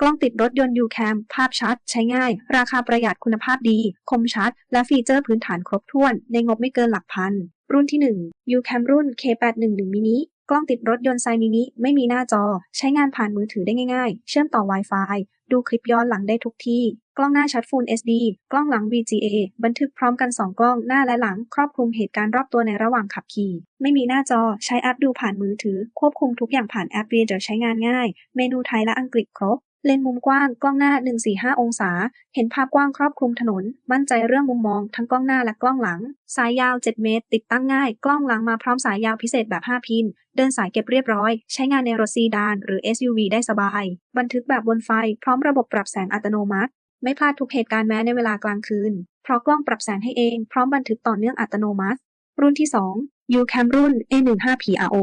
กล้องติดรถยนต์ UCam ภาพชัด ใช้ง่าย ราคาประหยัดคุณภาพดี คมชัด และฟีเจอร์พื้นฐานครบถ้วน ในงบไม่เกินหลักพัน รุ่นที่ 1 UCam รุ่น K811 mini กล้องติดรถยนต์ไซมินิไม่มีหน้าจอ ใช้งานผ่านมือถือได้ง่ายๆ เชื่อมต่อ Wi-Fi ดูคลิปย้อนหลังได้ทุกที่ กล้องหน้าชัด Full HD กล้องหลัง VGA บันทึกพร้อมกัน 2 กล้องหน้าและหลัง ครอบคลุมเหตุการณ์รอบตัวในระหว่างขับขี่ ไม่มีหน้าจอ ใช้แอปดูผ่านมือถือ ควบคุมทุกอย่างผ่านแอป Reader ใช้งานง่าย เมนูไทยและอังกฤษครบ เลนส์มุมกว้าง กล้องหน้า 145 องศา เห็นภาพกว้างครอบคลุมถนน มั่นใจเรื่องมุมมอง ทั้งกล้องหน้าและกล้องหลัง สายยาว 7 เมตร ติดตั้งง่าย กล้องหลังมาพร้อมสายยาวพิเศษแบบ 5 พิน เดินสายเก็บเรียบร้อย ใช้งานในรถซีดาน หรือ SUV ได้สบาย บันทึกแบบบนไฟ พร้อมระบบปรับแสงอัตโนมัติ ไม่พลาดทุกเหตุการณ์แม้ในเวลากลางคืน เพราะกล้องปรับแสงให้เอง พร้อมบันทึกต่อเนื่องอัตโนมัติ รุ่นที่ 2 UCam รุ่น A15 PRO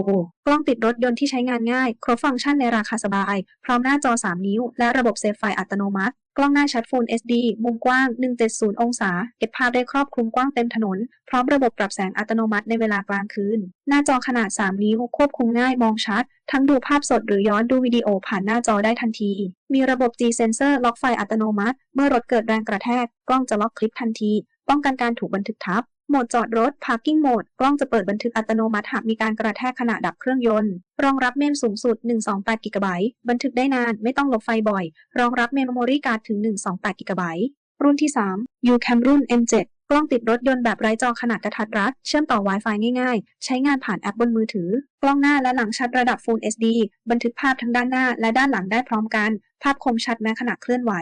กล้องติดรถยนต์ที่ใช้งานง่าย ครบฟังก์ชันในราคาสบาย พร้อมหน้าจอ 3 นิ้ว และระบบเซฟไฟอัตโนมัติ กล้องหน้าชัด Full HD มุมกว้าง 170 องศา เก็บภาพได้ครอบคลุมกว้างเต็มถนน พร้อมระบบปรับแสงอัตโนมัติในเวลากลางคืน หน้าจอขนาด 3 นิ้ว ควบคุมง่ายมองชัด ทั้งดูภาพสดหรือย้อนดูวิดีโอผ่านหน้าจอได้ทันที มีระบบ G Sensor ล็อกไฟอัตโนมัติ เมื่อรถเกิดแรงกระแทก กล้องจะล็อกคลิปทันที ป้องกันการถูกบันทึกทับโหมดจอดรถ Parking Mode กล้องจะเปิดบันทึกอัตโนมัติหากมีการกระแทกขณะดับเครื่องยนต์ รองรับเมมสูงสุด 128 g b บันทึกได้นาน ไม่ต้องลบไฟบ่อย รองรับเมมโมรี่การ์ดถึง 128 g b รุ่นที่ 3 UCam รุ่น M7 กล้องติดรถยนต์แบบไร้จอขนาดกระทัดรัด เชื่อมต่อ Wi-Fi ง่ายๆ ใช้งานผ่านแอปบนมือถือ กล้องหน้าและหลังชัดระดับ Full HD บันทึกภาพทั้งด้านหน้าและด้านหลังได้พร้อมกัน ภาพคมชัดแม้ขณะเคลื่อนไหว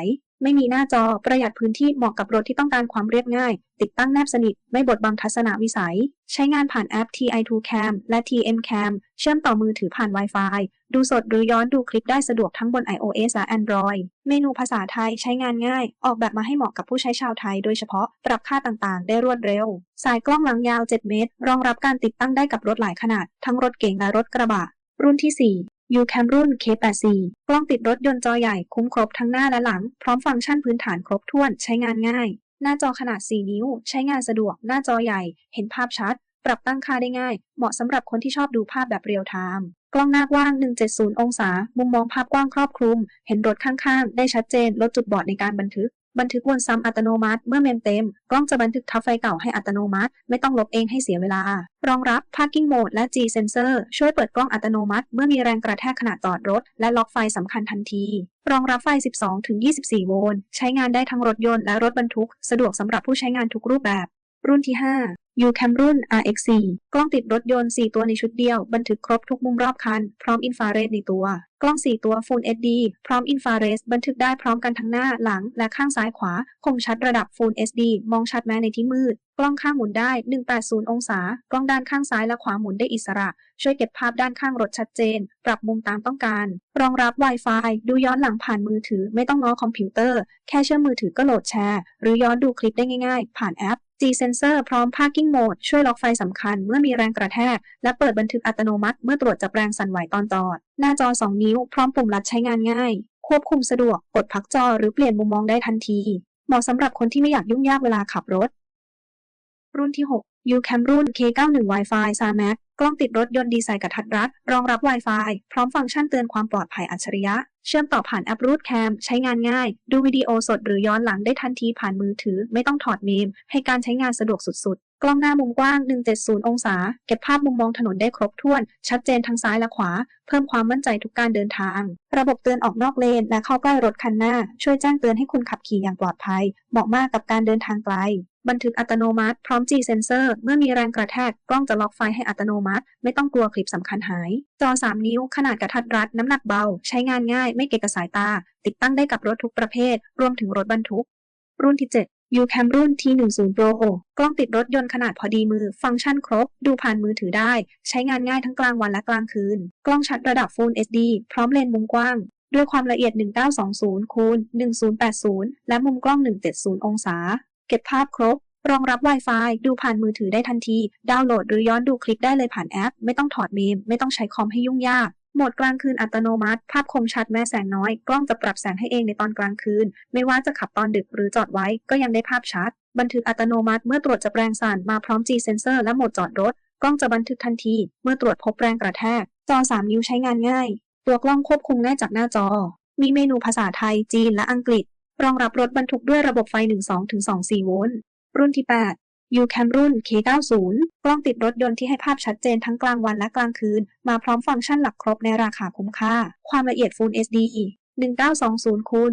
ไม่มีหน้าจอประหยัดพื้นที่เหมาะกับรถที่ต้องการความเรียบง่าย ติดตั้งแนบสนิท ไม่บดบังทัศนวิสัย ใช้งานผ่านแอป TI2 Cam และ TM Cam เชื่อมต่อมือถือผ่าน Wi-Fi ดูสดหรือย้อนดูคลิปได้สะดวกทั้งบน iOS และ Android เมนูภาษาไทยใช้งานง่าย ออกแบบมาให้เหมาะกับผู้ใช้ชาวไทยโดยเฉพาะ ปรับค่าต่างๆ ได้รวดเร็ว สายกล้องหลังยาว 7 เมตร รองรับการติดตั้งได้กับรถหลายขนาด ทั้งรถเก๋งและรถกระบะรุ่นที่ 4 UCam รุ่น K84 กล้องติดรถยนต์จอใหญ่คุ้มครบทั้งหน้าและหลัง พร้อมฟังก์ชันพื้นฐานครบถ้วนใช้งานง่าย หน้าจอขนาด 4 นิ้ว ใช้งานสะดวก หน้าจอใหญ่ เห็นภาพชัด ปรับตั้งค่าได้ง่าย เหมาะสำหรับคนที่ชอบดูภาพแบบเรียลไทม์กล้องหน้ากว้าง 170 องศา มุมมองภาพกว้างครอบคลุม เห็นรถข้างๆ ได้ชัดเจน ลดจุดบอดในการบันทึก บันทึกวนซ้ำอัตโนมัติ เมื่อเมมเต็ม กล้องจะบันทึกทับไฟเก่าให้อัตโนมัติ ไม่ต้องลบเองให้เสียเวลา รองรับ Parking Mode และ G Sensor ช่วยเปิดกล้องอัตโนมัติ เมื่อมีแรงกระแทกขณะจอดรถ และล็อกไฟสำคัญทันที รองรับไฟ 12-24 โวลต์ ใช้งานได้ทั้งรถยนต์และรถบรรทุก สะดวกสำหรับผู้ใช้งานทุกรูปแบบ รุ่นที่ 5 UCam รุ่น RX4 กล้องติดรถยนต์ 4 ตัวในชุดเดียว บันทึกครบทุกมุมรอบคัน พร้อมอินฟราเรดในตัว กล้อง 4 ตัว Full HD พร้อมอินฟราเรดบันทึกได้พร้อมกันทั้งหน้าหลัง และข้างซ้ายขวา คมชัดระดับ Full HD มองชัดแม้ในที่มืด กล้องข้างหมุนได้ 180 องศา กล้องด้านข้างซ้ายและขวาหมุนได้อิสระ ช่วยเก็บภาพด้านข้างรถชัดเจน ปรับมุมตามต้องการ รองรับ Wi-Fi ดูย้อนหลังผ่านมือถือ ไม่ต้องง้อคอมพิวเตอร์ แค่เชื่อมมือถือก็โหลดแชร์ หรือย้อนดูคลิปได้ง่าย ๆ ผ่านแอป G Sensor พร้อม Parking Mode ช่วยล็อกไฟสำคัญเมื่อมีแรงกระแทก และเปิดบันทึกอัตโนมัติเมื่อตรวจจับแรงสั่นไหวตอนจอด หน้าจอ 2 นิ้ว พร้อมปุ่มลัดใช้งานง่าย ควบคุมสะดวก กดพักจอหรือเปลี่ยนมุมมองได้ทันที เหมาะสำหรับคนที่ไม่อยากยุ่งยากเวลาขับรถ รุ่นที่ 6 UCam รุ่น K91 Wi-Fi SAMAC กล้องติดรถยนต์ดีไซน์กระทัดรัด รองรับ Wi-Fi พร้อมฟังก์ชันเตือนความปลอดภัยอัจฉริยะ เชื่อมต่อผ่านแอปรูดแคมใช้งานง่าย ดูวิดีโอสดหรือย้อนหลังได้ทันทีผ่านมือถือ ไม่ต้องถอดเมม ให้การใช้งานสะดวกสุดๆ กล้องหน้ามุมกว้าง 170 องศา เก็บภาพมุมมองถนนได้ครบถ้วน ชัดเจนทั้งซ้ายและขวา เพิ่มความมั่นใจทุกการเดินทาง ระบบเตือนออกนอกเลนและเข้าใกล้รถคันหน้า ช่วยแจ้งเตือนให้คุณขับขี่อย่างปลอดภัย เหมาะมากกับการเดินทางไกล บันทึกอัตโนมัติ พร้อม G Sensor เมื่อมีแรงกระแทกกล้องจะล็อกไฟให้อัตโนมัติ ไม่ต้องกลัวคลิปสำคัญหาย จอ 3 นิ้ว ขนาดกระทัดรัด น้ำหนักเบา ใช้งานง่าย ไม่เกะกะสายตา ติดตั้งได้กับรถทุกประเภท รวมถึงรถบรรทุก รุ่นที่ 7 UCam รุ่น T10 Pro กล้องติดรถยนต์ขนาดพอดีมือ ฟังก์ชันครบ ดูผ่านมือถือได้ ใช้งานง่ายทั้งกลางวันและกลางคืน กล้องชัดระดับ Full HD พร้อมเลนส์มุมกว้าง ด้วยความละเอียด 1920 คูณ 1080 และมุมกล้อง 170 องศา เก็บภาพครบ รองรับ Wi-Fi ดูผ่านมือถือได้ทันที ดาวน์โหลดหรือย้อนดูคลิปได้เลยผ่านแอป ไม่ต้องถอดเมม ไม่ต้องใช้คอมให้ยุ่งยากโหมดกลางคืนอัตโนมัติ ภาพคมชัดแม้แสงน้อย กล้องจะปรับแสงให้เองในตอนกลางคืน ไม่ว่าจะขับตอนดึกหรือจอดไว้ ก็ยังได้ภาพชัด บันทึกอัตโนมัติเมื่อตรวจจับแรงสั่นมาพร้อม G Sensor และโหมดจอดรถ กล้องจะบันทึกทันที เมื่อตรวจพบแรงกระแทก จอ 3 นิ้วใช้งานง่าย ตัวกล้องควบคุมง่ายจากหน้าจอ มีเมนูภาษาไทย จีน และอังกฤษ รองรับรถบรรทุกด้วยระบบไฟ 12-24 โวลต์ รุ่นที่8 UCam รุ่น K90 กล้องติดรถยนต์ที่ให้ภาพชัดเจนทั้งกลางวันและกลางคืน มาพร้อมฟังก์ชันหลักครบในราคาคุ้มค่า ความละเอียด Full HD 1920คูณ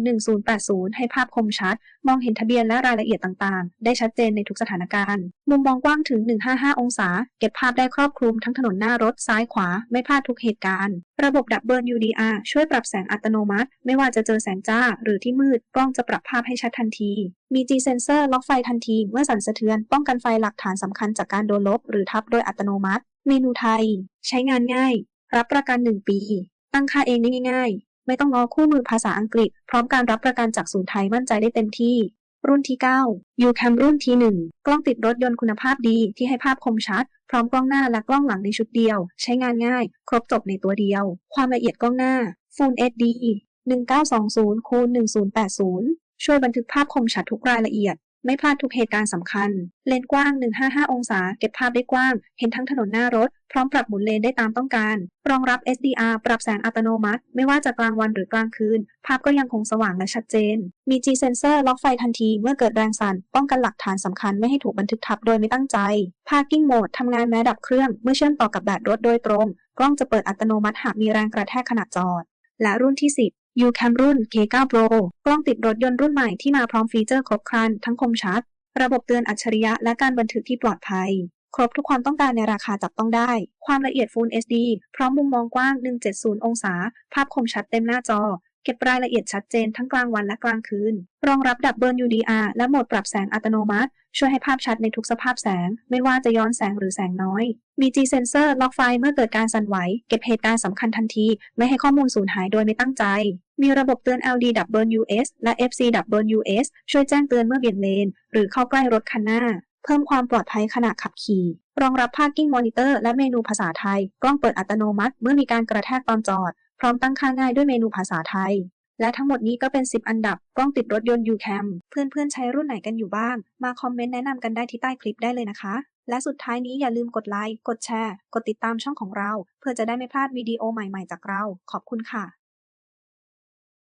1080 ให้ภาพคมชัด มองเห็นทะเบียนและรายละเอียดต่างๆ ได้ชัดเจนในทุกสถานการณ์ มุมมองกว้างถึง 155 องศา เก็บภาพได้ครอบคลุมทั้งถนนหน้ารถซ้ายขวา ไม่พลาดทุกเหตุการณ์ ระบบดับเบิล UDR ช่วยปรับแสงอัตโนมัติ ไม่ว่าจะเจอแสงจ้าหรือที่มืด กล้องจะปรับภาพให้ชัดทันที มี G sensor ล็อกไฟทันที เมื่อสั่นสะเทือน ป้องกันไฟหลักฐานสำคัญจากการโดนลบ หรือทับโดยอัตโนมัติ เมนูไทย ใช้งานง่าย รับประกัน 1 ปี ตั้งค่าเองได้ง่าย ไม่ต้องงอคู่มือภาษาอังกฤษ พร้อมการรับประกันจากศูนย์ไทยมั่นใจได้เต็มที่ รุ่นที่ 9 UCam รุ่น T1 กล้องติดรถยนต์คุณภาพดีที่ให้ภาพคมชัด พร้อมกล้องหน้าและกล้องหลังในชุดเดียว ใช้งานง่าย ครบจบในตัวเดียว ความละเอียดกล้องหน้า Full HD 1920 คูณ1080 ช่วยบันทึกภาพคมชัดทุกรายละเอียด ไม่พลาดทุกเหตุการณ์สำคัญ เลนส์กว้าง 155 องศา เก็บภาพได้กว้าง เห็นทั้งถนนหน้ารถ พร้อมปรับหมุนเลนได้ตามต้องการ รองรับ SDR ปรับแสงอัตโนมัติ ไม่ว่าจะกลางวันหรือกลางคืน ภาพก็ยังคงสว่างและชัดเจน มี G sensor ล็อกไฟทันทีเมื่อเกิดแรงสั่น ป้องกันหลักฐานสำคัญไม่ให้ถูกบันทึกทับโดยไม่ตั้งใจ Parking Mode ทำงานแม้ดับเครื่อง เมื่อเชื่อมต่อกับแบตรถโดยตรง กล้องจะเปิดอัตโนมัติหากมีแรงกระแทกขณะจอด และรุ่นที่ 10 UCam รุ่น K9 Pro กล้องติดรถยนต์รุ่นใหม่ที่มาพร้อมฟีเจอร์ครบครัน ทั้งคมชัด ระบบเตือนอัจฉริยะและการบันทึกที่ปลอดภัย ครบทุกความต้องการในราคาจับต้องได้ ความละเอียด Full HD พร้อมมุมมองกว้าง 170 องศา ภาพคมชัดเต็มหน้าจอ เก็บรายละเอียดชัดเจนทั้งกลางวันและกลางคืน รองรับดับเบิล UDR และโหมดปรับแสงอัตโนมัติ ช่วยให้ภาพชัดในทุกสภาพแสง ไม่ว่าจะย้อนแสงหรือแสงน้อยมี G sensor ล็อกไฟเมื่อเกิดการสั่นไหว เก็บเหตุการณ์สำคัญทันที ไม่ให้ข้อมูลสูญหายโดยไม่ตั้งใจ มีระบบเตือน LDWS และ FCWS ช่วยแจ้งเตือนเมื่อเบี่ยงเลน หรือเข้าใกล้รถคันหน้าเพิ่มความปลอดภัยขณะขับขี่ รองรับ Parking Monitor และเมนูภาษาไทย กล้องเปิดอัตโนมัติ เมื่อมีการกระแทกตอนจอด พร้อมตั้งค่าง่ายด้วยเมนูภาษาไทย และทั้งหมดนี้ก็เป็น 10 อันดับกล้องติดรถยนต์ UCam เพื่อนๆใช้รุ่นไหนกันอยู่บ้าง มาคอมเมนต์แนะนำกันได้ที่ใต้คลิปได้เลยนะคะ และสุดท้ายนี้อย่าลืมกดไลค์ กดแชร์ กดติดตามช่องของเรา เพื่อจะได้ไม่พลาดวิดีโอใหม่ๆจากเรา ขอบคุณค่ะ